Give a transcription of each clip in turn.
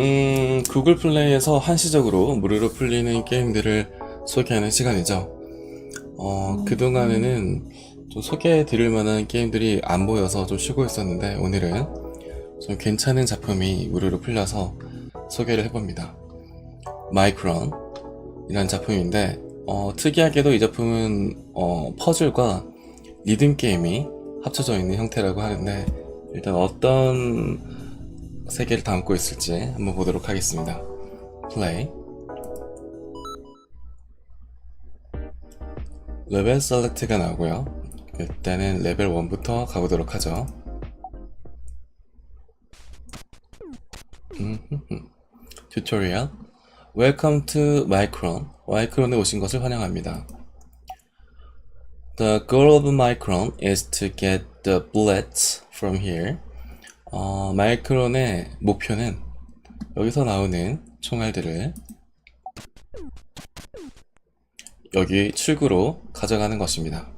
음, 구글 플레이에서 한시적으로 무료로 풀리는 게임들을 소개하는 시간이죠. 어, 그동안에는 좀 소개해 드릴 만한 게임들이 안 보여서 좀 쉬고 있었는데, 오늘은 좀 괜찮은 작품이 무료로 풀려서 소개를 해봅니다. 마이크론, 이라는 작품인데, 어, 특이하게도 이 작품은, 어, 퍼즐과 리듬 게임이 합쳐져 있는 형태라고 하는데, 일단 어떤 세계를 담고 있을지 한번 보도록 하겠습니다. 플레이. 레벨 셀렉트가 나오고요. 일단은 레벨 1부터 가보도록 하죠. 튜토리얼. Welcome to Micron. 마이크론에 오신 것을 환영합니다. The goal of Micron is to get the bullets from here. 어, 마이크론의 목표는 여기서 나오는 총알들을 여기 출구로 가져가는 것입니다.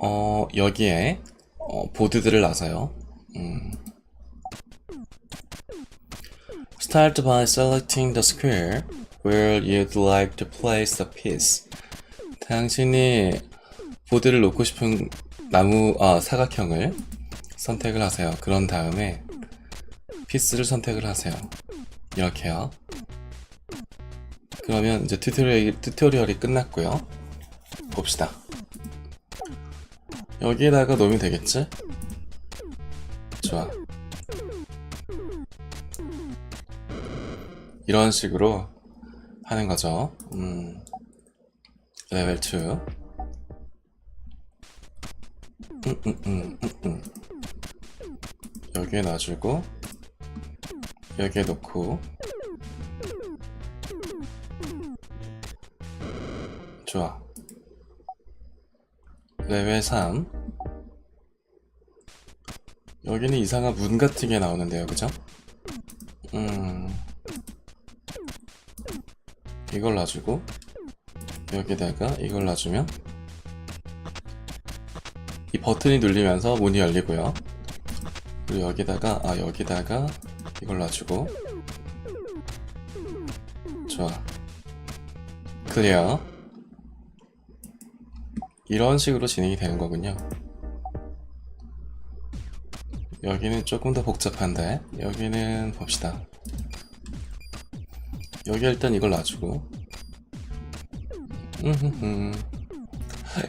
어, 여기에 어, 보드들을 놔서요. 음. Start by selecting the square where you'd like to place the piece. 당신이 보드를 놓고 싶은 나무, 아, 사각형을 선택을 하세요. 그런 다음에 피스를 선택을 하세요. 이렇게요. 그러면 이제 튜토리얼이, 튜토리얼이 끝났고요. 봅시다. 여기에다가 놓으면 되겠지? 좋아. 이런 식으로 하는 거죠. 음, 레벨 2. 음, 음, 음, 음, 음. 여기에 놔주고 여기에 놓고 좋아 레벨 3 여기는 이상한 문 같은 게 나오는데요 그죠? 음 이걸 놔주고 여기다가 이걸 놔주면 이 버튼이 눌리면서 문이 열리고요. 그리고 여기다가 아 여기다가 이걸 놔주고 좋아 클리어 이런 식으로 진행이 되는 거군요. 여기는 조금 더 복잡한데 여기는 봅시다. 여기 일단 이걸 놔주고.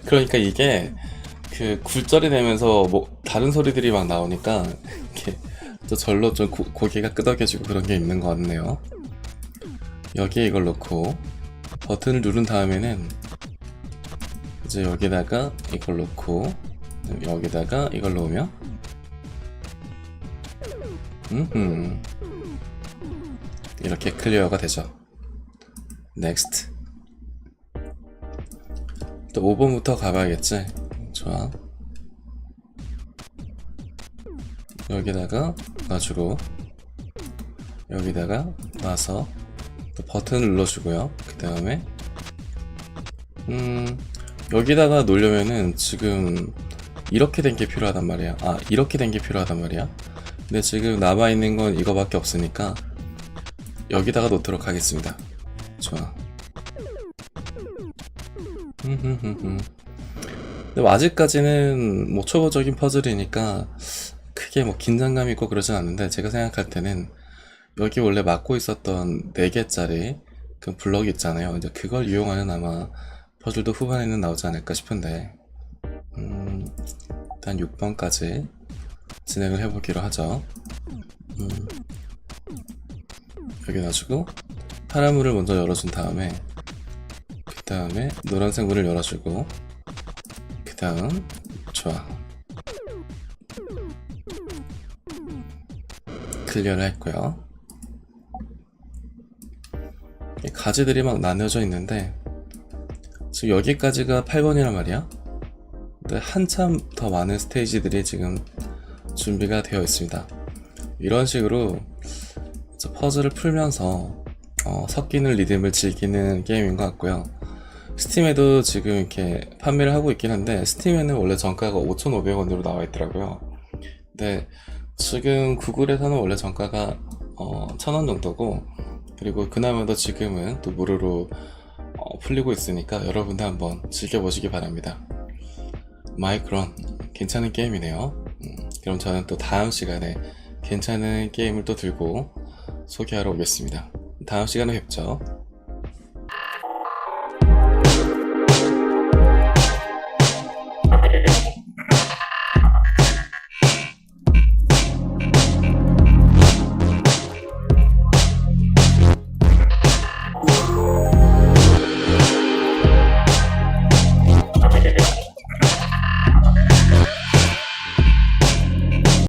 그러니까 이게 그 굴절이 되면서 뭐 다른 소리들이 막 나오니까 이렇게 또 절로 좀 고, 고개가 끄덕여지고 그런 게 있는 것 같네요. 여기에 이걸 넣고 버튼을 누른 다음에는 이제 여기다가 이걸 넣고 여기다가 이걸 넣으면 음 이렇게 클리어가 되죠. 넥스트 또 5번부터 가봐야겠지. 좋아. 여기다가 놔주고 여기다가 놔서 또 버튼을 눌러주고요. 그 다음에 음 여기다가 놓으려면은 지금 이렇게 된 게 필요하단 말이야. 아 이렇게 된 게 필요하단 말이야. 근데 지금 남아 있는 건 이거밖에 없으니까 여기다가 놓도록 하겠습니다. 좋아. 근데 뭐 아직까지는 뭐 초보적인 퍼즐이니까 크게 뭐 긴장감 있고 그러진 않는데 제가 생각할 때는 여기 원래 막고 있었던 4개짜리 그 블럭 있잖아요. 이제 그걸 이용하는 아마 퍼즐도 후반에는 나오지 않을까 싶은데 음, 일단 6번까지 진행을 해보기로 하죠. 음, 여기 놔주고 파란 문을 먼저 열어준 다음에 그 다음에 노란색 문을 열어주고 그 다음. 좋아. 클리어를 했고요. 이 가지들이 막 나뉘어져 있는데 지금 여기까지가 8번이란 말이야. 근데 한참 더 많은 스테이지들이 지금 준비가 되어 있습니다. 이런 식으로 저 퍼즐을 풀면서 어, 섞이는 리듬을 즐기는 게임인 것 같고요. 스팀에도 지금 이렇게 판매를 하고 있긴 한데 스팀에는 원래 정가가 5,500원으로 나와 있더라고요. 네, 지금 구글에서는 원래 정가가 어, 1000원 정도고 그리고 그나마도 지금은 또 무료로 어, 풀리고 있으니까 여러분도 한번 즐겨보시기 바랍니다. 마이크론 괜찮은 게임이네요. 음, 그럼 저는 또 다음 시간에 괜찮은 게임을 또 들고 소개하러 오겠습니다. 다음 시간에 뵙죠.